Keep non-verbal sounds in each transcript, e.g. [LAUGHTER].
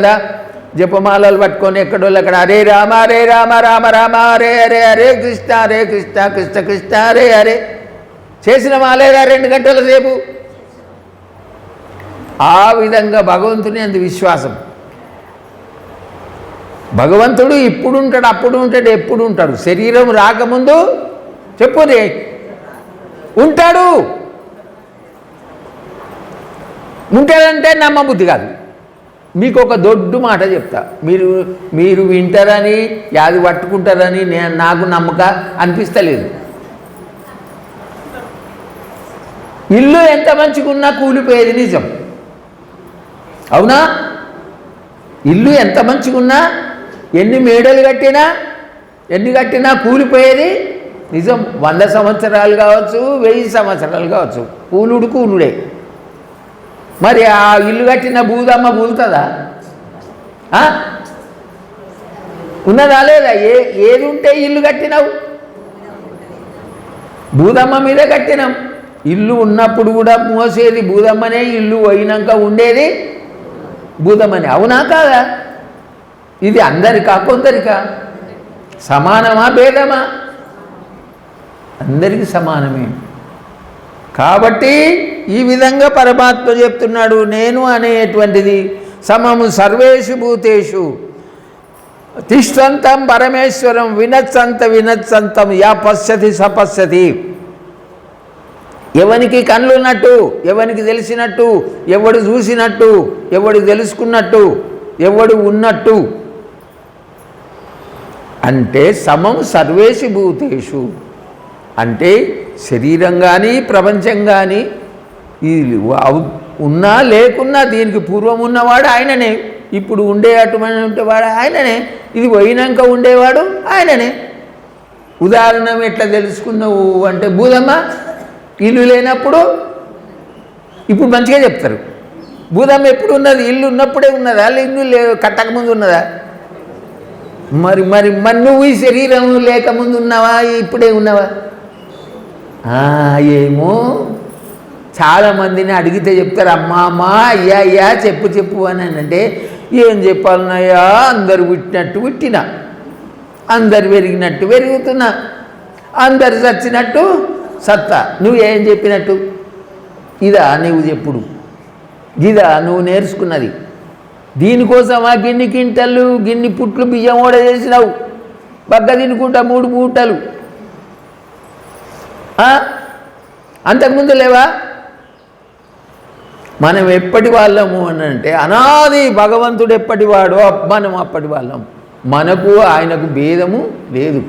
కదా? జపమాలలు పట్టుకొని ఎక్కడోళ్ళు అక్కడ హరే రామ హరే రామ రామ రామ హరే హరే హరే కృష్ణ హరే కృష్ణ కృష్ణ కృష్ణ హరే హరే చేసిన మాలేదా రెండు గంటల సేపు? ఆ విధంగా భగవంతుని అందు విశ్వాసం. భగవంతుడు ఇప్పుడు ఉంటాడు అప్పుడు ఉంటాడు ఎప్పుడు ఉంటాడు శరీరం రాకముందు చెప్పుదే ఉంటాడు. ఉంటాడంటే నమ్మబుద్ధి కాదు. మీకు ఒక దొడ్డు మాట చెప్తా. మీరు మీరు వింటారని యాది పట్టుకుంటారని నేను నాకు నమ్మక అనిపిస్తలేదు. ఇల్లు ఎంత మంచిగున్నా కూలిపోయేది నిజం. అవునా? ఇల్లు ఎంత మంచిగున్నా ఎన్ని మేడలు కట్టినా ఎన్ని కట్టినా కూలిపోయేది నిజం. వంద సంవత్సరాలు కావచ్చు వెయ్యి సంవత్సరాలు కావచ్చు. కూలుడు కూలుడే. మరి ఆ ఇల్లు కట్టిన బూదమ్మ బూలుతుందా ఆ? ఉన్నదా లేదా? ఏ ఏది ఉంటే ఇల్లు కట్టినావు? బూదమ్మ మీదే కట్టినాం. ఇల్లు ఉన్నప్పుడు కూడా మోసేది బూదమ్మనే ఇల్లు అయినాక ఉండేది బూదమ్మని అవునా కాదా? ఇది అందరికా కొందరికా? సమానమా భేదమా? అందరికీ సమానమే. కాబట్టి ఈ విధంగా పరమాత్మ చెప్తున్నాడు నేను అనేటువంటిది. సమము సర్వేషు భూతేషు. తిష్టంతం పరమేశ్వరం వినత్సంత వినత్సంతం యా పశ్యతి సపశ్యతి ఎవనికి కళ్ళు ఉన్నట్టు ఎవనికి తెలిసినట్టు ఎవడు చూసినట్టు ఎవడు తెలుసుకున్నట్టు ఎవడు ఉన్నట్టు. అంటే సమం సర్వేషు భూతేషు. అంటే శరీరం కానీ ప్రపంచం కానీ ఈ అవు- ఉన్నా లేకున్నా దీనికి పూర్వం ఉన్నవాడు ఆయననే. ఇప్పుడు ఉండే అటువంటి వాడు ఆయననే. ఇది పోయినాక ఉండేవాడు ఆయననే. ఉదాహరణ ఎట్లా తెలుసుకున్నావు అంటే భూదమ్మ ఇల్లు లేనప్పుడు ఇప్పుడు మంచిగా చెప్తారు. భూదమ్మ ఎప్పుడు ఉన్నది? ఇల్లు ఉన్నప్పుడే ఉన్నదా? ఇల్లు లే కట్టకముందు ఉన్నదా? మరి మరి మరి నువ్వు ఈ శరీరం లేకముందు ఉన్నావా? ఇప్పుడే ఉన్నావా? ఏమో? చాలామందిని అడిగితే చెప్తారు అమ్మా అమ్మా అయ్యా అయ్యా చెప్పు చెప్పు అని అంటే ఏం చెప్పాలన్నాయా అందరు పుట్టినట్టు పుట్టిన అందరు పెరిగినట్టు పెరుగుతున్నా అందరు చచ్చినట్టు సత్తా. నువ్వు ఏం చెప్పినట్టు? ఇదా నువ్వు చెప్పుడు. ఇదా నువ్వు నేర్చుకున్నది. దీనికోసమా గిన్ని కింటలు గిన్ని పుట్లు బియ్యం కూడా చేసినావు బగ్గ తినుకుంటా మూడు పూటలు. అంతకుముందు లేవా? మనం ఎప్పటి వాళ్ళము అని అంటే అనాది భగవంతుడు ఎప్పటివాడో మనం అప్పటి వాళ్ళం. మనకు ఆయనకు భేదము లేదు.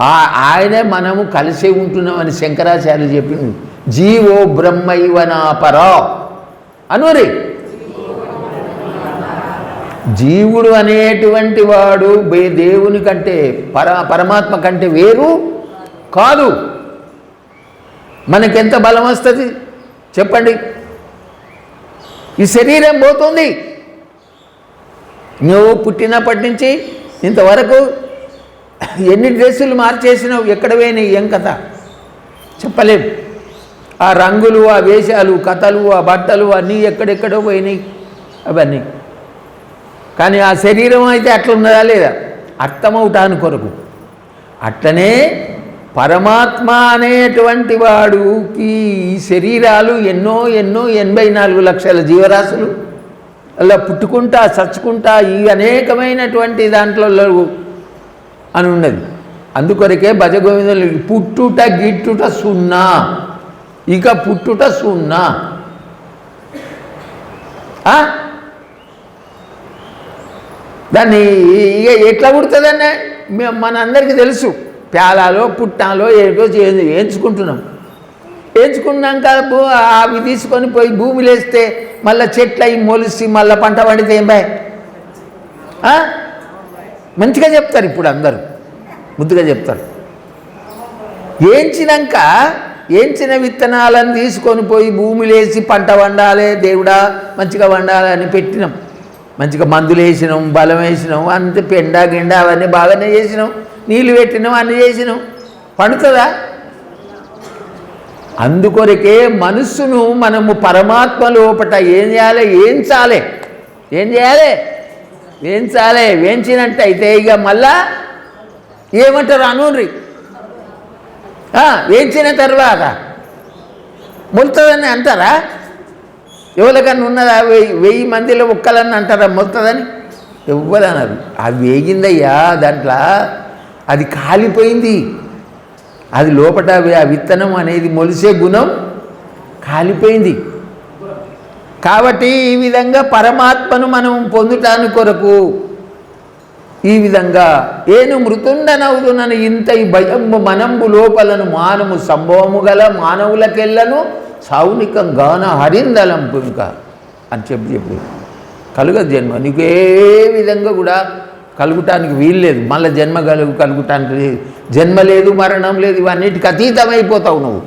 ఆ- ఆయనే మనము కలిసే ఉంటున్నామని శంకరాచార్య చెప్పింది జీవో బ్రహ్మైవనాపరా అనురి జీవుడు అనేటువంటి వాడు బే- దేవుని కంటే పర పరమాత్మ కంటే వేరు కాదు. మనకెంత బలం వస్తుంది? చెప్పండి. ఈ శరీరం పోతుంది. నువ్వు పుట్టినప్పటి నుంచి ఇంతవరకు ఎన్ని డ్రెస్సులు మార్చేసినావు? ఎక్కడ పోయినాయి? ఏం కథ? చెప్పలేం. ఆ రంగులు ఆ వేషాలు కథలు ఆ బట్టలు అన్నీ ఎక్కడెక్కడో పోయినాయి. అవన్నీ. కానీ ఆ శరీరం అయితే అట్లా ఉన్నదా లేదా? అర్థమవుటాను కొరకు. అట్లనే పరమాత్మ అనేటువంటి వాడుకి ఈ శరీరాలు ఎన్నో ఎన్నో ఎనభై నాలుగు లక్షల జీవరాశులు. అలా పుట్టుకుంటా చచ్చుకుంటా ఈ అనేకమైనటువంటి దాంట్లో అని ఉన్నది. అందుకొరకే భజగోవిందులు పుట్టుట గిట్టుట సున్నా. ఇక పుట్టుట సున్నా. దాన్ని ఇక ఎట్లా పుడుతుందన్న? మేము మనందరికీ తెలుసు. పేలాలో పుట్టాలో ఏదో వేయించుకుంటున్నాం వేయించుకున్నాక భూ- అవి తీసుకొని పోయి భూమి లేస్తే మళ్ళీ చెట్లు అవి మొలిసి మళ్ళీ పంట పండితే ఏం బాయ్ మంచిగా చెప్తారు ఇప్పుడు అందరూ. ముద్దుగా చెప్తారు. ఏంచినాక ఏంచిన విత్తనాలను తీసుకొని పోయి భూమి లేచి పంట వండాలి దేవుడా మంచిగా వండాలి అని పెట్టినాం. మంచిగా మందులు వేసినాం బలం వేసినాం అంత పెండ గిండా అవన్నీ బాగానే చేసినాం. నీళ్ళు పెట్టినాం అన్ని చేసినాం పండుతుందా? అందుకొరకే మనస్సును మనము పరమాత్మ లోపట ఏం చేయాలి? ఏం చాలే? ఏం చేయాలి? వేయించాలి వేయించినట్టు అయితే ఇక మళ్ళా ఏమంటారు అనూరి వేయించిన తర్వాత ములుతుందని అంటారా? ఎవరికన్నా ఉన్నదా? వెయ్యి వెయ్యి మందిలో ఒక్కలన్నీ అంటారా ములుతుందని? ఎవ్వరు అది వేగిందయ్యా దాంట్లో అది కాలిపోయింది. అది లోపట ఆ విత్తనం అనేది మొలిసే గుణం కాలిపోయింది. కాబట్టి ఈ విధంగా పరమాత్మను మనం పొందుటాని కొరకు ఈ విధంగా ఏను మృతుండనవుదునని ఇంత ఈ భయంబు మనంబు లోపలను మానము సంభవము గల మానవులకెళ్ళను సౌనికం గాన హరిందలం పుంక అని చెప్పి చెప్పి. కలుగదు జన్మ. నీకు ఏ విధంగా కూడా కలుగుటానికి వీలు లేదు. మళ్ళీ జన్మ కలుగు కలుగుటానికి లేదు. జన్మ లేదు మరణం లేదు ఇవన్నిటికి అతీతమైపోతావు నువ్వు.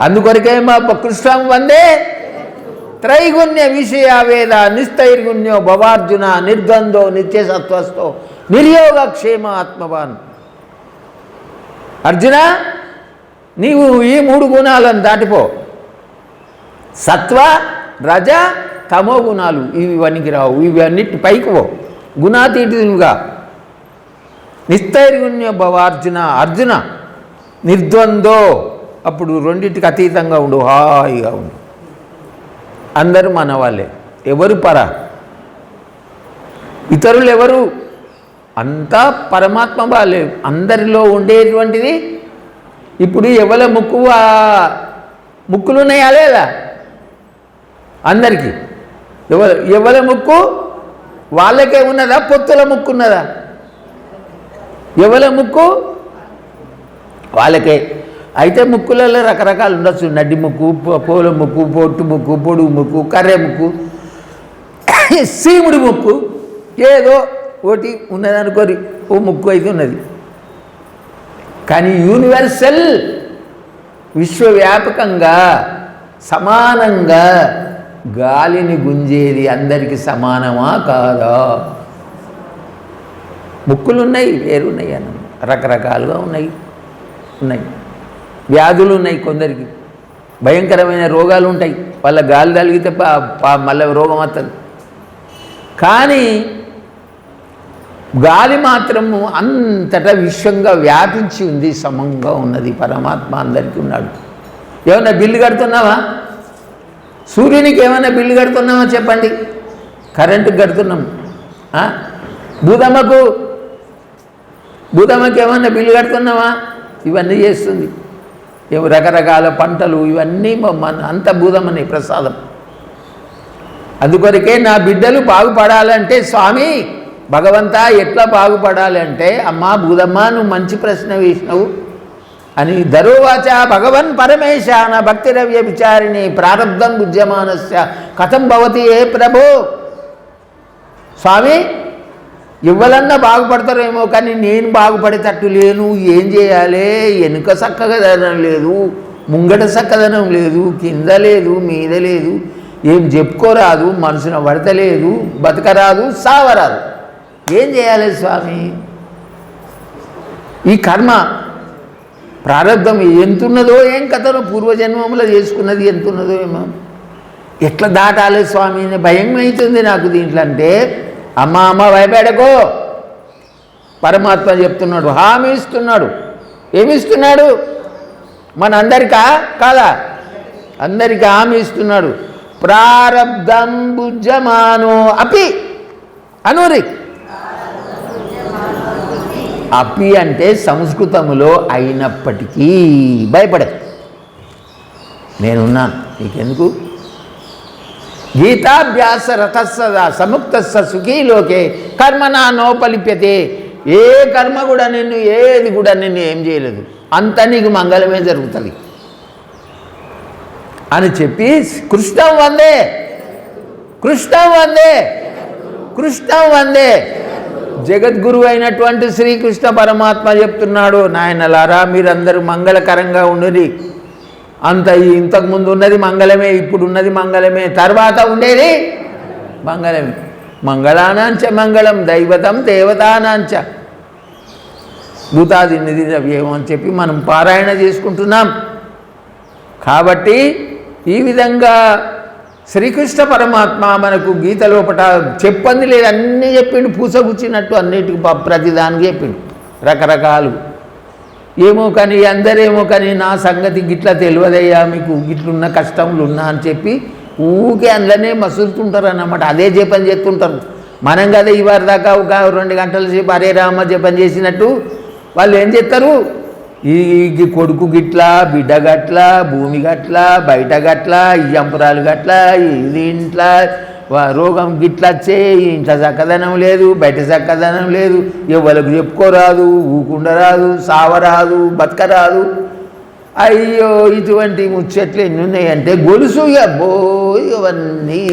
అందుకొరకే మా కృష్ణం వందే త్రైగుణ్య విషయావేద నిస్తైర్గుణ్యో భవార్జున నిర్గంధో నిత్యసత్వస్థో నిర్యోగ క్షేమ ఆత్మవాన్. అర్జున నీవు ఈ మూడు గుణాలను దాటిపో. సత్వ రజ తమో గుణాలు ఇవి వనికి రావు ఇవి అన్నిటి పైకి పో. గుణాతీతులుగా నిస్తైర్గుణ్య భవ అర్జున అర్జున నిర్ద్వందో. అప్పుడు రెండింటికి అతీతంగా ఉండు హాయిగా ఉండు. అందరూ మన వాళ్ళే ఎవరు పర? ఇతరులు ఎవరు అంతా పరమాత్మ వాళ్ళే అందరిలో ఉండేటువంటిది. ఇప్పుడు ఎవల ముక్కు ముక్కులు ఉన్నాయా లేదా? అందరికీ. ఎవల ఎవల ముక్కు? వాళ్ళకే ఉన్నదా? పొత్తుల ముక్కు ఉన్నదా? ఎవల ముక్కు? వాళ్ళకే. అయితే ముక్కులలో రకరకాలు ఉండొచ్చు. నడ్డి ముక్కు పూల ముక్కు పొట్టు ముక్కు పొడుగు ముక్కు కర్రె ముక్కు [COUGHS] సీముడి ముక్కు ఏదో ఒకటి ఉన్నదనుకోరి ఓ ముక్కు అయితే ఉన్నది. కానీ యూనివర్సల్ విశ్వవ్యాపకంగా సమానంగా గాలిని గుంజేది అందరికీ సమానమా కాదా? ముక్కులు ఉన్నాయి వేరున్నాయి అన్న రకరకాలుగా ఉన్నాయి ఉన్నాయి. వ్యాధులు ఉన్నాయి కొందరికి. భయంకరమైన రోగాలు ఉంటాయి వాళ్ళ గాలి తలిగితే పా- పా- మళ్ళీ రోగం వస్తుంది కానీ గాలి మాత్రము అంతటా విశ్వంగా వ్యాపించి ఉంది సమంగా ఉన్నది. పరమాత్మ అందరికీ ఉన్నాడు. ఏమన్నా బిల్లు కడుతున్నావా? సూర్యునికి ఏమైనా బిల్లు కడుతున్నామా చెప్పండి. కరెంటుకి కడుతున్నాం. ఆ? భూతమ్మకు భూతమ్మకి ఏమన్నా బిల్లు కడుతున్నావా ఇవన్నీ చేస్తుంది. రకరకాల పంటలు ఇవన్నీ మన అంత భూతమని ప్రసాదం. అందుకొరకే నా బిడ్డలు బాగుపడాలంటే స్వామి భగవంతా ఎట్లా బాగుపడాలి అంటే అమ్మా భూదమ్మ నువ్వు మంచి ప్రశ్న వేసినావు. అని దరువాచ భగవన్ పరమేశాన భక్తిరవ్య విచారిణి ప్రారంధం బుద్ధ్యమానస్య కథం భవతి ఏ ప్రభు? స్వామి ఇవ్వలన్నా బాగుపడతారేమో కానీ నేను బాగుపడేటట్టు లేను. ఏం చేయాలి? వెనుక చక్కదనం లేదు. ముంగట చక్కదనం లేదు. కింద లేదు. మీద లేదు. ఏం చెప్పుకోరాదు. మనసున పడతలేదు. బతకరాదు. సావరాదు. ఏం చేయాలి స్వామి? ఈ కర్మ ప్రారంధం ఎంతున్నదో ఏం కథను పూర్వజన్మములో చేసుకున్నది ఎంతున్నదో ఏమో. ఎట్లా దాటాలి స్వామి? భయం అవుతుంది నాకు దీంట్లో అంటే అమ్మ అమ్మ భయపెడకో. పరమాత్మ చెప్తున్నాడు హామీ ఇస్తున్నాడు. ఏమిస్తున్నాడు? మన అందరికా కాదా? అందరికీ హామీ ఇస్తున్నాడు. ప్రారబ్ధం భుజమానో అపి అనురి. అపి అంటే సంస్కృతములో అయినప్పటికీ భయపడదు నేనున్నాను నీకెందుకు? గీతాభ్యాస రథస్సదా సముక్తస్స కర్మ నా నోపలిప్యతే. ఏ కర్మ కూడా నిన్ను ఏది కూడా నిన్ను ఏం చేయలేదు. అంత నీకు మంగళమే జరుగుతుంది. అని చెప్పి కృష్ణం వందే. కృష్ణం వందే. కృష్ణం వందే. జగద్గురువు అయినటువంటి శ్రీకృష్ణ పరమాత్మ చెప్తున్నాడు నాయనలారా మీరందరూ మంగళకరంగా ఉండి అంత ఇంతకుముందు ఉన్నది మంగళమే ఇప్పుడు ఉన్నది మంగళమే తర్వాత ఉండేది మంగళమే. మంగళానాంచ మంగళం దైవతం దేవతానాంచ. భూతాది నిధి ద్రవ్యం అని చెప్పి మనం పారాయణ చేసుకుంటున్నాం. కాబట్టి ఈ విధంగా శ్రీకృష్ణ పరమాత్మ మనకు గీత లోపట చెప్పంది లేదు అన్నీ చెప్పిండు పూసగుచ్చినట్టు అన్నిటికి ప్రతిదానికి చెప్పిండు రకరకాలు. ఏమో కానీ అందరేమో కానీ నా సంగతి గిట్లా తెలియదయ్యా మీకు గిట్లున్న కష్టములు ఉన్నా అని చెప్పి ఊకే అందులోనే మసులుతుంటారు అన్నమాట అదే జపం చేస్తుంటారు. మనం కదా ఇవారి దాకా ఒక రెండు గంటల సేపు అరే రామ జపం చేసినట్టు వాళ్ళు ఏం చేస్తారు? ఈ కొడుకు గిట్ల బిడ్డ గట్ల భూమి గట్ల బయట గట్ల ఈ జంపురాలు గట్ల ఇది ఇంట్లో రోగం గిట్ల వచ్చే ఇంట్లో చక్కదనం లేదు బయట చక్కదనం లేదు ఎవరికి చెప్పుకోరాదు ఊకుండరాదు సావరాదు బతకరాదు అయ్యో ఇటువంటి ముచ్చట్లు ఎన్ని ఉన్నాయంటే గొలుసు అబ్బో ఇవన్నీ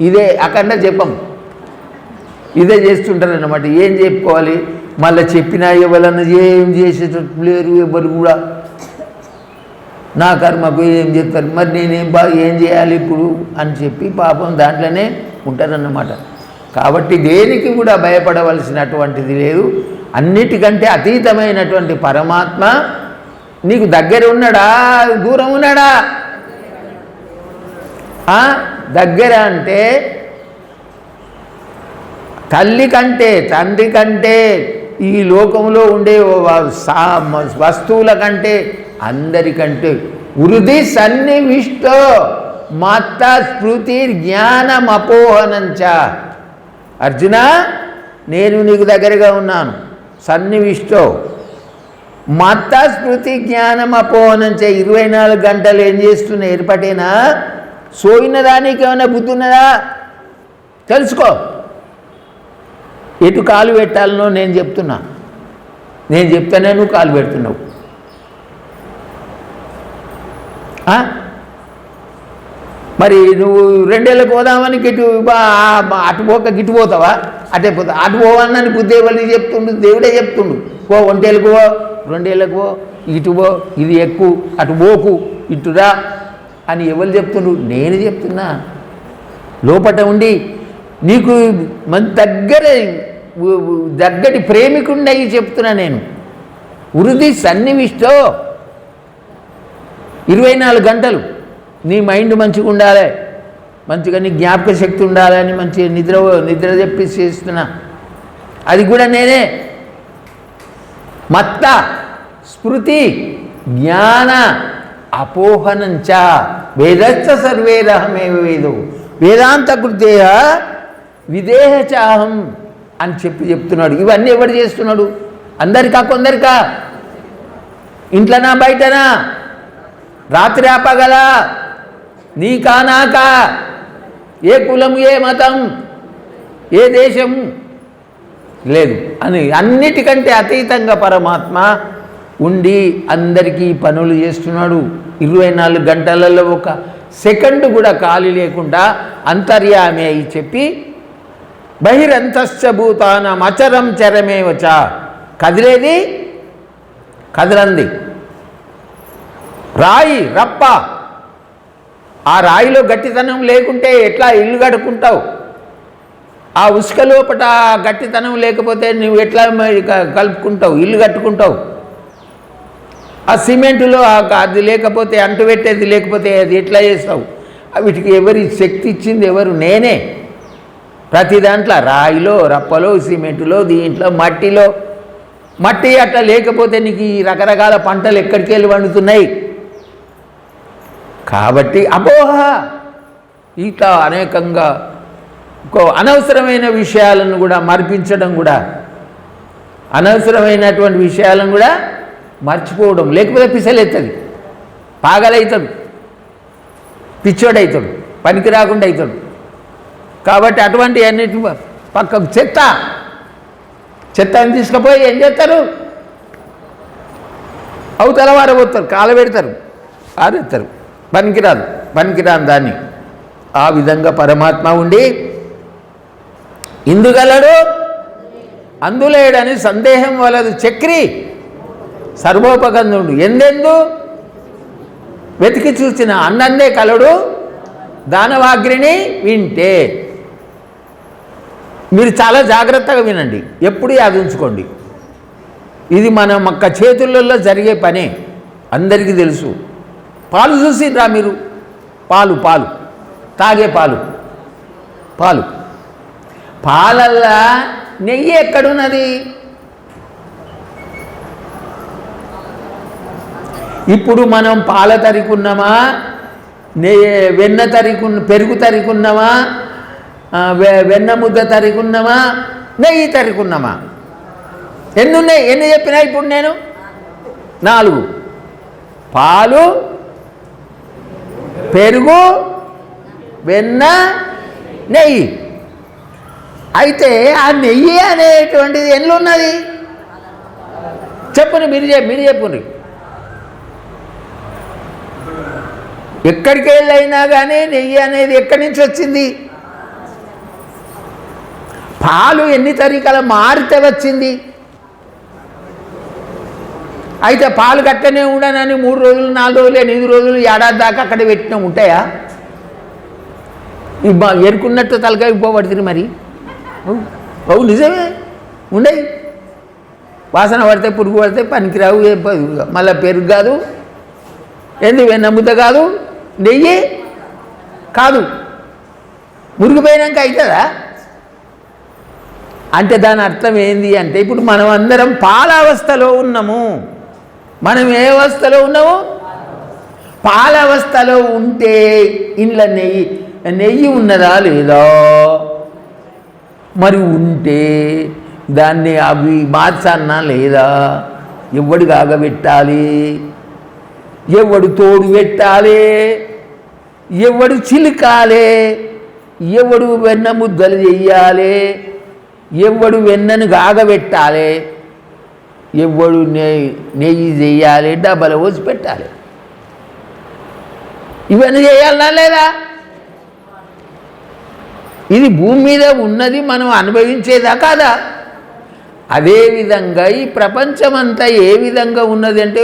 ఇదే అక్కడ జపం. ఇదే చేస్తుంటారు అన్నమాట ఏం చెప్పుకోవాలి? మళ్ళీ చెప్పినా ఎవరన్నా ఏం చేసేటట్టు లేరు ఎవరు కూడా. నా కర్మకు ఏం చెప్తారు మరి నేనేం బా ఏం చేయాలి ఇప్పుడు? అని చెప్పి పాపం దాంట్లోనే ఉంటారన్నమాట. కాబట్టి దేనికి కూడా భయపడవలసినటువంటిది లేదు. అన్నిటికంటే అతీతమైనటువంటి పరమాత్మ నీకు దగ్గర ఉన్నాడా? దూరం ఉన్నాడా? దగ్గర అంటే తల్లి కంటే తండ్రి కంటే ఈ లోకంలో ఉండే సా- వస్తువుల కంటే అందరికంటే వృద్ధి సన్నివిష్టో మత స్మృతి జ్ఞానం అపోహనంచ. అర్జున నేను నీకు దగ్గరగా ఉన్నాను. సన్నివిష్టో. మత స్మృతి జ్ఞానం అపోహనంచ. ఇరవై నాలుగు గంటలు ఏం చేస్తున్నా ఏర్పటేనా? సోయిన దానికి ఏమైనా బుద్ధి ఉన్నదా? తెలుసుకో. ఎటు కాలు పెట్టాలనో నేను చెప్తున్నా. నేను చెప్తానే నువ్వు కాలు పెడుతున్నావు. మరి నువ్వు రెండేళ్ళకి పోదామని ఇటు అటు పోక గిటు పోతావా? అటే పోతా. అటు పోవన్నని బుద్ధి చెప్తుండు దేవుడే చెప్తుండు. పో ఒంటేళ్ళకు పో రెండేళ్ళకు పో ఇటు పో ఇది ఎక్కువ అటు పోకు ఇటురా అని ఎవరు చెప్తుండు నేను చెప్తున్నా. లోపట ఉండి నీకు మన దగ్గరే దగ్గటి ప్రేమికుండయి చెప్తున్నా నేను. వృద్ధి సన్నివిష్టో. ఇరవై నాలుగు గంటలు. నీ మైండ్ మంచిగా ఉండాలి. మంచిగా నీ జ్ఞాపక శక్తి ఉండాలని మంచి నిద్ర నిద్ర చెప్పి చేస్తున్నా. అది కూడా నేనే. మత్త స్మృతి జ్ఞాన అపోహనంచ. వేదస్త సర్వేదహమేవ వేదో. వేదాంత కృతేయ విదేహచాహం అని చెప్పి చెప్తున్నాడు. ఇవన్నీ ఎవడు చేస్తున్నాడు? అందరికా కొందరికా? ఇంట్లోనా బయటనా? రాత్రి ఆపగల? నీకా నాకా? ఏ కులం ఏ మతం? ఏ దేశం? లేదు. అని అన్నిటికంటే అతీతంగా పరమాత్మ ఉండి అందరికీ పనులు చేస్తున్నాడు. ఇరవై నాలుగు గంటలలో ఒక సెకండ్ కూడా ఖాళీ లేకుండా అంతర్యామి అయి చెప్పి బహిరంతశ్చ భూతానం అచరం చరమేవచ కదిలేది? కదలంది. రాయి రప్ప. ఆ రాయిలో గట్టితనం లేకుంటే ఎట్లా ఇల్లు గడుకుంటావు ఆ ఉసుక లోపట గట్టితనం లేకపోతే నువ్వు ఎట్లా మరి కలుపుకుంటావు? ఇల్లు కట్టుకుంటావు? ఆ సిమెంటులో అది లేకపోతే అంటు పెట్టేది లేకపోతే అది ఎట్లా చేస్తావు? వీటికి ఎవరి శక్తి ఇచ్చింది ఎవరు? నేనే. ప్రతి దాంట్లో రాయిలో రప్పలో సిమెంటులో దీంట్లో మట్టిలో. మట్టి అట్లా లేకపోతే నీకు ఈ రకరకాల పంటలు ఎక్కడికి వెళ్ళి వండుతున్నాయి కాబట్టి అపోహ. ఇట్లా అనేకంగా అనవసరమైన విషయాలను కూడా మర్పించడం కూడా అనవసరమైనటువంటి విషయాలను కూడా మర్చిపోవడం లేకపోతే పిసలెత్తది పాగలవుతాడు పిచ్చోడవుతాడు పనికి రాకుండా అవుతాడు కాబట్టి అటువంటి అన్నిటి పక్కకు చెత్త. చెత్తని తీసుకుపోయి ఏం చేస్తారు? అవతల వారబోతారు కాలు పెడతారు ఆరెత్తారు. పనికిరాదు పనికిరాని దాన్ని. ఆ విధంగా పరమాత్మ ఉండి ఇందుగలడు అందులేడని సందేహం వలదు చక్రి సర్వోపగంధుడు. ఎందెందు? వెతికి చూసిన అన్నందే కలడు దానవాగ్రిని వింటే. మీరు చాలా జాగ్రత్తగా వినండి. ఎప్పుడు యాది ఉంచుకోండి ఇది మన మక్క చేతులలో జరిగే పనే. అందరికీ తెలుసు. పాలు చూసిరా మీరు? పాలు పాలు. తాగే పాలు. పాలు. పాలల్లా నెయ్యి ఎక్కడున్నది? ఇప్పుడు మనం పాల తరికున్నామా? నెయ్యి వెన్న తరికు పెరుగు తరికున్నామా? వెన్న ముద్ద తరికున్నామా నెయ్యి తరికున్నామా ఎన్ని ఉన్నాయి ఎన్ని చెప్పినా ఇప్పుడు నేను? నాలుగు. పాలు పెరుగు వెన్న నెయ్యి. అయితే ఆ నెయ్యి అనేటువంటిది ఎన్ని ఉన్నది చెప్పండి మీరు చెప్పు మీరు చెప్పుని ఎక్కడికి వెళ్ళైనా కానీ నెయ్యి అనేది ఎక్కడి నుంచి వచ్చింది? పాలు ఎన్ని తరికల మారితే వచ్చింది? అయితే పాలు కట్టనే ఉండనని మూడు రోజులు నాలుగు రోజులు ఎనిమిది రోజులు ఏడాది దాకా అక్కడ పెట్టినా. ఉంటాయా? ఈ ఎరుకున్నట్టు తలకాయ పోబడుతుంది మరి. అవు నిజమే. ఉండయి వాసన పడితే పురుగు పడితే పనికిరావు మళ్ళీ పెరుగు కాదు ఏంది వెన్న కాదు నెయ్యి కాదు. మురిగిపోయినాక అవుతుందా? అంటే దాని అర్థం ఏంది అంటే ఇప్పుడు మనం అందరం పాలావస్థలో ఉన్నాము. మనం ఏ అవస్థలో ఉన్నాము? పాలవస్థలో ఉంటే ఇంట్లో నెయ్యి నెయ్యి ఉన్నదా లేదా? మరి ఉంటే దాన్ని అవి మార్చన్నా లేదా? ఎవడు కాగబెట్టాలి? ఎవడు తోడు పెట్టాలి? ఎవడు చిలుకాలి? ఎవడు వెన్న ముద్దలు చెయ్యాలి ఎవడు వెన్నను కాగబెట్టాలి ఎవడు నెయ్యి నెయ్యి చేయాలి డబ్బలు పోసి పెట్టాలి. ఇవన్నీ చేయాలన్నా లేదా? ఇది భూమి మీద ఉన్నది మనం అనుభవించేదా కాదా? అదేవిధంగా ఈ ప్రపంచమంతా ఏ విధంగా ఉన్నది అంటే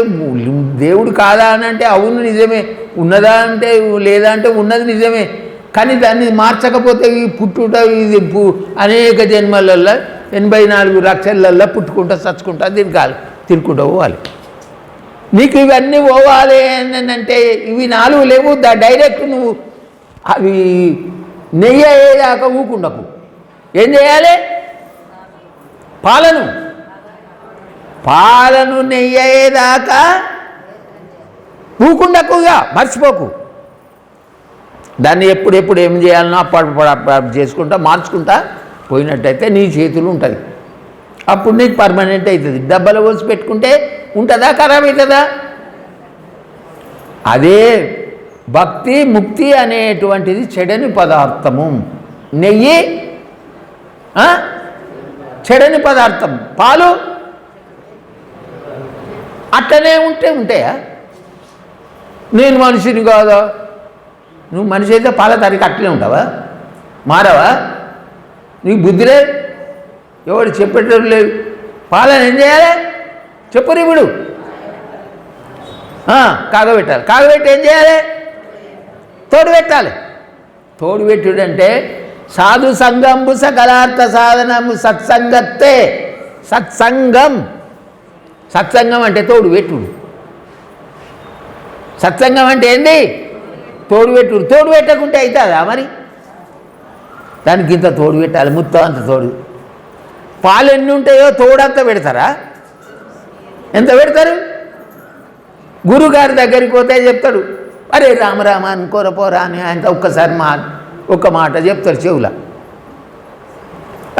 దేవుడు కాదా అని అంటే అవును నిజమే ఉన్నదా అంటే లేదా అంటే ఉన్నది నిజమే. కానీ దాన్ని మార్చకపోతే ఈ పుట్టుట ఇది పు- అనేక జన్మలల్లో ఎనభై నాలుగు లక్షలల్లో పుట్టుకుంటా చచ్చుకుంటా తిరగాలి తిరుక్కుంటూ పోవాలి. నీకు ఇవన్నీ పోవాలి అంటే ఇవి నాలుగు లేవు దా డైరెక్ట్ నువ్వు అవి నెయ్యి అయ్యేదాకా ఊకుండకు. ఏం చేయాలి? పాలను. పాలను నెయ్యి అయ్యేదాకా ఊకుండకుగా మర్చిపోకు. దాన్ని ఎప్పుడెప్పుడు ఏం చేయాలనో అప్పుడు చేసుకుంటా మార్చుకుంటా పోయినట్టయితే నీ చేతులు ఉంటుంది. అప్పుడు నీకు పర్మనెంట్ అవుతుంది డబ్బాలో పోసి పెట్టుకుంటే ఉంటుందా ఖరాబ్ అవుతుందా అదే భక్తి ముక్తి అనేటువంటిది చెడని పదార్థము. నెయ్యి చెడని పదార్థం. పాలు? అట్లనే ఉంటే ఉంటాయా? నేను మనిషిని కాదా? నువ్వు మనిషి అయితే పాల తారీఖు అట్లే ఉంటావా? మారవా? నీకు బుద్ధిలే? ఎవడు చెప్పేటప్పుడు లేవు పాలన ఏం చేయాలి? చెప్పు ఇప్పుడు కాగబెట్టాలి. కాగబెట్టి ఏం చేయాలి? తోడు పెట్టాలి. తోడు పెట్టుడు అంటే సాధు సంగంబు సకలార్థ సాధనము సత్సంగత్తే. సత్సంగం. సత్సంగం అంటే తోడు పెట్టుడు. సత్సంగం అంటే ఏంది? తోడు పెట్టుడు తోడు పెట్టకుంటే అవుతుందా మరి? దానికి ఇంత తోడు పెట్టాలి ముత్తం అంత తోడు. పాలు ఎన్ని ఉంటాయో తోడంతా పెడతారా? ఎంత పెడతారు? గురుగారి దగ్గరికి పోతే చెప్తాడు అరే రామరామ అనుకోర పోరా అని ఆయన ఒక్కసారి మా ఒక్క మాట చెప్తారు చెవుల.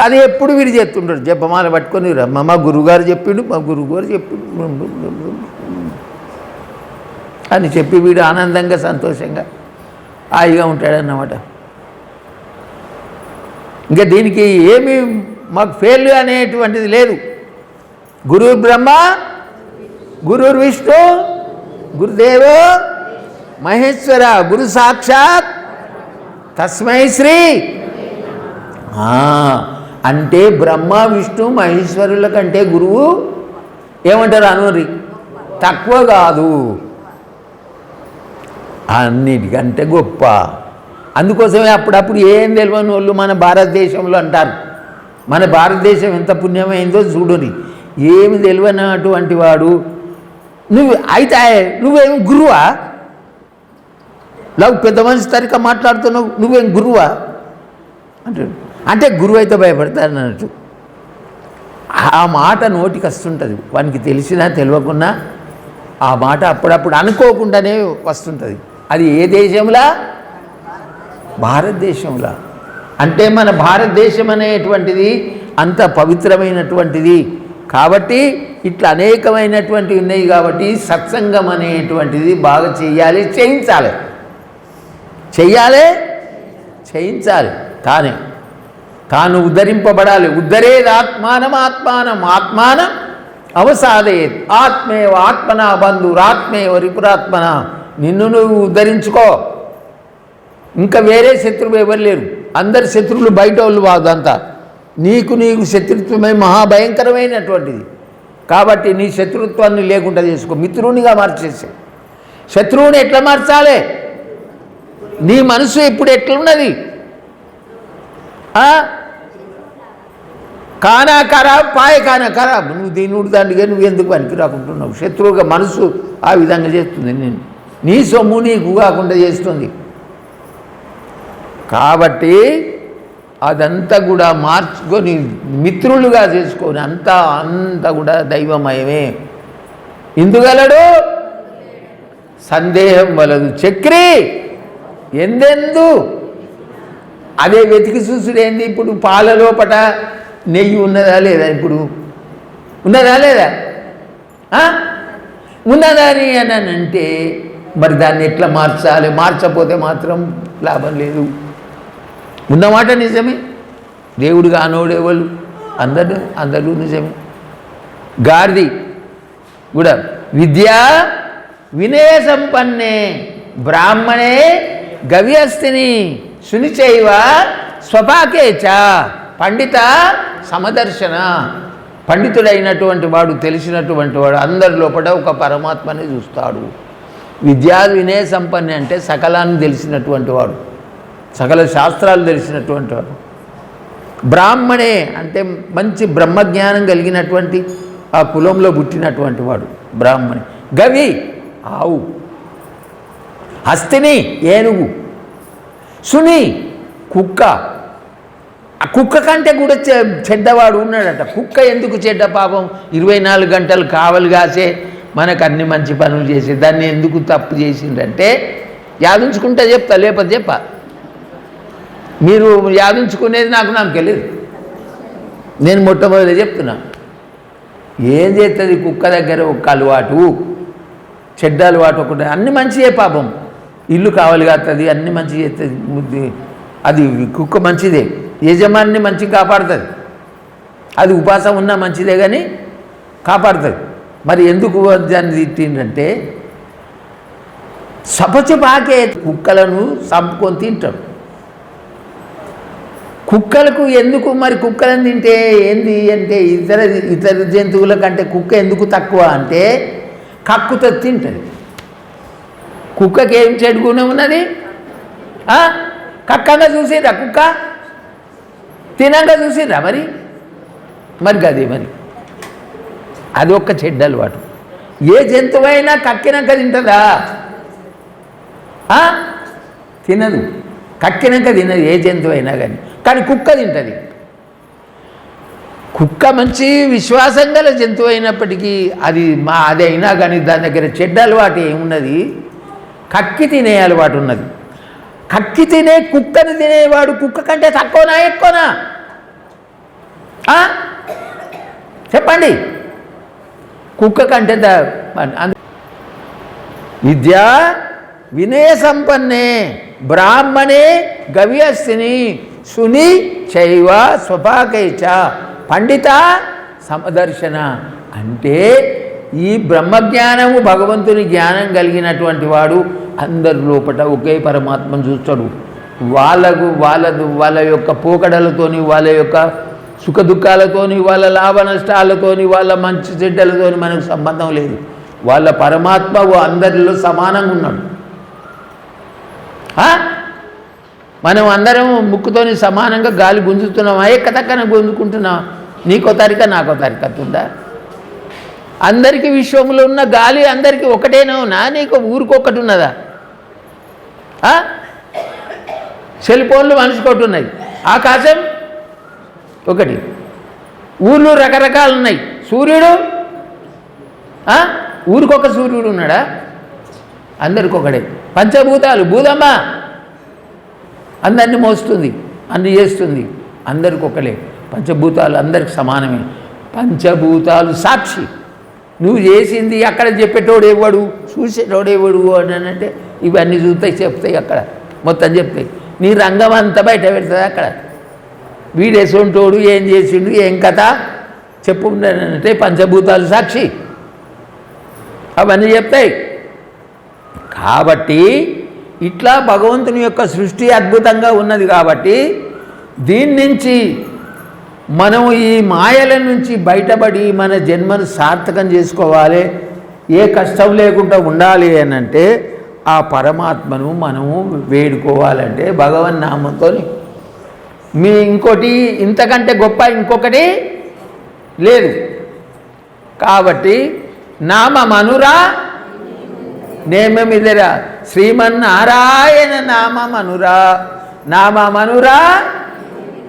అది ఎప్పుడు వీడు చెప్తుంటాడు జపమాల పట్టుకొని రమ్మ మా గురుగారు చెప్పిండు మా గురుగారు చెప్పిండు అని చెప్పి వీడు ఆనందంగా సంతోషంగా హాయిగా ఉంటాడన్నమాట. ఇంకా దీనికి ఏమి మాకు ఫెయిల్ అనేటువంటిది లేదు. గురు బ్రహ్మ గురు విష్ణు గురుదేవో మహేశ్వర గురు సాక్షాత్ తస్మై శ్రీ. అంటే బ్రహ్మ విష్ణు మహేశ్వరుల కంటే గురువు ఏమంటారు అనురి తక్కువ కాదు. అన్నిటికంటే గొప్ప. అందుకోసమే అప్పుడప్పుడు ఏం తెలియని వాళ్ళు మన భారతదేశంలో అంటారు. మన భారతదేశం ఎంత పుణ్యమైందో చూడని. ఏమి తెలియనటువంటి వాడు. నువ్వు అయితే నువ్వేం గురువా? లేవు పెద్ద మనిషి తరిక మాట్లాడుతున్నావు నువ్వేం గురువా? అంటాడు. అంటే గురువు అయితే భయపడతాడు అన్నట్టు. ఆ మాట నోటికి వస్తుంటుంది. వానికి తెలిసినా తెలియకున్నా ఆ మాట అప్పుడప్పుడు అనుకోకుండానే వస్తుంటుంది. అది ఏ దేశంలా? భారతదేశంలో. అంటే మన భారతదేశం అనేటువంటిది అంత పవిత్రమైనటువంటిది. కాబట్టి ఇట్లా అనేకమైనటువంటివి ఉన్నాయి కాబట్టి సత్సంగం అనేటువంటిది బాగా చేయాలి చేయించాలి. చెయ్యాలి చేయించాలి. తానే. తాను ఉద్ధరింపబడాలి. ఉద్ధరేది ఆత్మానం ఆత్మానం ఆత్మానం అవసాదేత్ ఆత్మేవ ఆత్మన బంధురాత్మేవ రిపురాత్మన. నిన్ను నువ్వు ఉద్ధరించుకో. ఇంకా వేరే శత్రువు ఎవరు లేరు. అందరి శత్రువులు బయట వాళ్ళు వాదంతా నీకు నీకు శత్రుత్వమే మహాభయంకరమైనటువంటిది. కాబట్టి నీ శత్రుత్వాన్ని లేకుండా చేసుకో. మిత్రునిగా మార్చేసే. శత్రువుని ఎట్లా మార్చాలి? నీ మనసు ఇప్పుడు ఎట్లున్నది? కానా ఖరాబ్ పాయ కానా ఖరాబ్ నువ్వు దీని ఉడిదాండిగా నువ్వు ఎందుకు పనికి రాకుంటున్నావు శత్రువుగా మనసు ఆ విధంగా చేస్తుంది నేను నీ సొమ్ము నీకు కాకుండా చేస్తుంది. కాబట్టి అదంతా కూడా మార్చుకొని మిత్రులుగా చేసుకొని అంతా అంతా కూడా దైవమయమే. ఇందుగలడు సందేహం వలదు. చక్రి ఎందెందు? అదే వెతికి చూసుడేంది ఇప్పుడు? పాల లోపట నెయ్యి ఉన్నదా లేదా ఇప్పుడు? ఉన్నదా లేదా? ఉన్నదా అని అని అంటే మరి దాన్ని ఎట్లా మార్చాలి? మార్చపోతే మాత్రం లాభం లేదు. ఉన్నమాట నిజమే. దేవుడు కానోడేవాళ్ళు అందరూ అందరూ నిజమే. గార్ది కూడా విద్య వినయ సంపన్నే బ్రాహ్మణే గవ్యస్తిని సునిచైవ స్వపాకేచ పండిత సమదర్శన. పండితుడైనటువంటి వాడు తెలిసినటువంటి వాడు అందరి లోపల ఒక పరమాత్మని చూస్తాడు. విద్యా వినయ సంపన్నే అంటే సకలాన్ని తెలిసినటువంటి వాడు సకల శాస్త్రాలు తెలిసినటువంటి వాడు. బ్రాహ్మణే అంటే మంచి బ్రహ్మజ్ఞానం కలిగినటువంటి ఆ కులంలో పుట్టినటువంటి వాడు బ్రాహ్మణి. గవి ఆవు. హస్తిని ఏనుగు. సుని కుక్క. ఆ కుక్క కంటే కూడా చె- చెడ్డవాడు ఉన్నాడట. కుక్క ఎందుకు చెడ్డ పాపం? ఇరవై నాలుగు గంటలు కావలి కాసే మనకు అన్ని మంచి పనులు చేసే దాన్ని ఎందుకు తప్పు చేసిందంటే యాదించుకుంటే చెప్తా లేకపోతే చెప్ప. మీరు యాదించుకునేది నాకు నాకు తెలియదు నేను మొట్టమొదటి చెప్తున్నా. ఏం చేస్తుంది కుక్క దగ్గర ఒక అలవాటు చెడ్డ అలవాటు ఒకటి అన్ని మంచియే పాపం. ఇల్లు కావాలి కాస్తుంది అన్ని మంచి చేస్తుంది అది కుక్క మంచిదే యజమాన్ని మంచి కాపాడుతుంది. అది ఉపాసం ఉన్నా మంచిదే కానీ కాపాడుతుంది. మరి ఎందుకు దాన్ని తిట్టిండంటే సపచి పాకే కుక్కలను చంపుకొని తింటాడు కుక్కలకు ఎందుకు మరి కుక్కలను తింటే ఏంది అంటే ఇతర ఇతర జంతువుల కంటే కుక్క ఎందుకు తక్కువ అంటే కక్కుతో తింటుంది. కుక్కకి ఏం చెడు గుణం ఉన్నది? కక్కగా చూసేదా కుక్క? తినంగా చూసేదా మరి? మరి కదే మరి. అది ఒక్క చెడ్డ అలవాటు. ఏ జంతువైనా కక్కినాక తింటుందా? తినదు. కక్కినాక తినదు ఏ జంతువు అయినా కానీ. కానీ కుక్క తింటుంది. కుక్క మంచి విశ్వాసం గల జంతువు అయినప్పటికీ అది మా అది అయినా కానీ దాని దగ్గర చెడ్డ అలవాటు ఏమున్నది? కక్కి తినే అలవాటు ఉన్నది. కక్కి తినే కుక్కని తినేవాడు కుక్క కంటే తక్కువనా ఎక్కువనా? చెప్పండి. కుక్క కంటే విద్య వినయ సంపన్నే బ్రాహ్మణే గవ్యస్థిని సుని చైవ స్వపాకైచ పండిత సమదర్శన. అంటే ఈ బ్రహ్మజ్ఞానము భగవంతుని జ్ఞానం కలిగినటువంటి వాడు అందరి లోపల ఒకే పరమాత్మను చూస్తాడు. వాళ్ళకు వాళ్ళ వాళ్ళ యొక్క పోకడలతోని వాళ్ళ యొక్క సుఖ దుఃఖాలతోని వాళ్ళ లాభ నష్టాలతోని వాళ్ళ మంచి చెడ్డలతోని మనకు సంబంధం లేదు. వాళ్ళ పరమాత్మ అందరిలో సమానంగా ఉన్నాడు. మనం అందరం ముక్కుతోని సమానంగా గాలి గుంజుతున్నాం. ఏ కథక్కన గుంజుకుంటున్నాం? నీకో తరిక నాకో తరికత్ ఉందా అందరికీ విశ్వంలో ఉన్న గాలి అందరికీ ఒకటేనా? ఉన్నా నీకు ఊరికొకటి ఉన్నదా? సెల్ ఫోన్లు మనిషికి ఉన్నాయి. ఆకాశం? ఒకటి. ఊళ్ళు రకరకాలు ఉన్నాయి. సూర్యుడు ఊరికొక సూర్యుడు ఉన్నాడా? అందరికి ఒకడే పంచభూతాలు భూదమ్మ అందరిని మోస్తుంది అన్ని చేస్తుంది అందరికొకలే పంచభూతాలు అందరికి సమానమే. పంచభూతాలు సాక్షి. నువ్వు చేసింది అక్కడ చెప్పేటోడు ఎవడు? చూసేటోడు ఎవడు అని అంటే ఇవన్నీ చూస్తాయి చెప్తాయి అక్కడ. మొత్తం చెప్తాయి. నీ రంగం అంతా బయట పెడుతుంది అక్కడ. వీడేసొంటోడు ఏం చేసిండు ఏం కథ? చెప్పుకుంటానంటే పంచభూతాలు సాక్షి. అవన్నీ చెప్తాయి. కాబట్టి ఇట్లా భగవంతుని యొక్క సృష్టి అద్భుతంగా ఉన్నది కాబట్టి దీని నుంచి మనం ఈ మాయల నుంచి బయటపడి మన జన్మను సార్థకం చేసుకోవాలి. ఏ కష్టం లేకుండా ఉండాలి అని అంటే ఆ పరమాత్మను మనము వేడుకోవాలంటే భగవన్ నామంతో మీ ఇంకోటి ఇంతకంటే గొప్ప ఇంకొకటి లేదు. కాబట్టి నామమనురా నేమమిదరా. శ్రీమన్నారాయణ నామమనురా. నామమనురా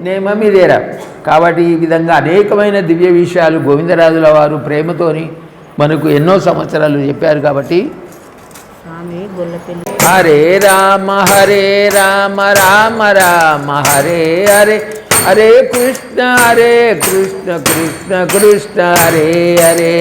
నేమమిదేరా. కాబట్టి ఈ విధంగా అనేకమైన దివ్య విషయాలు గోవిందరాజుల వారు ప్రేమతోని మనకు ఎన్నో సంవత్సరాలు చెప్పారు కాబట్టి స్వామి గొల్లపెల్లి. హరే రామ హరే రామ రామ రామ హరే హరే హరే కృష్ణ హరే కృష్ణ కృష్ణ కృష్ణ హరే హరే.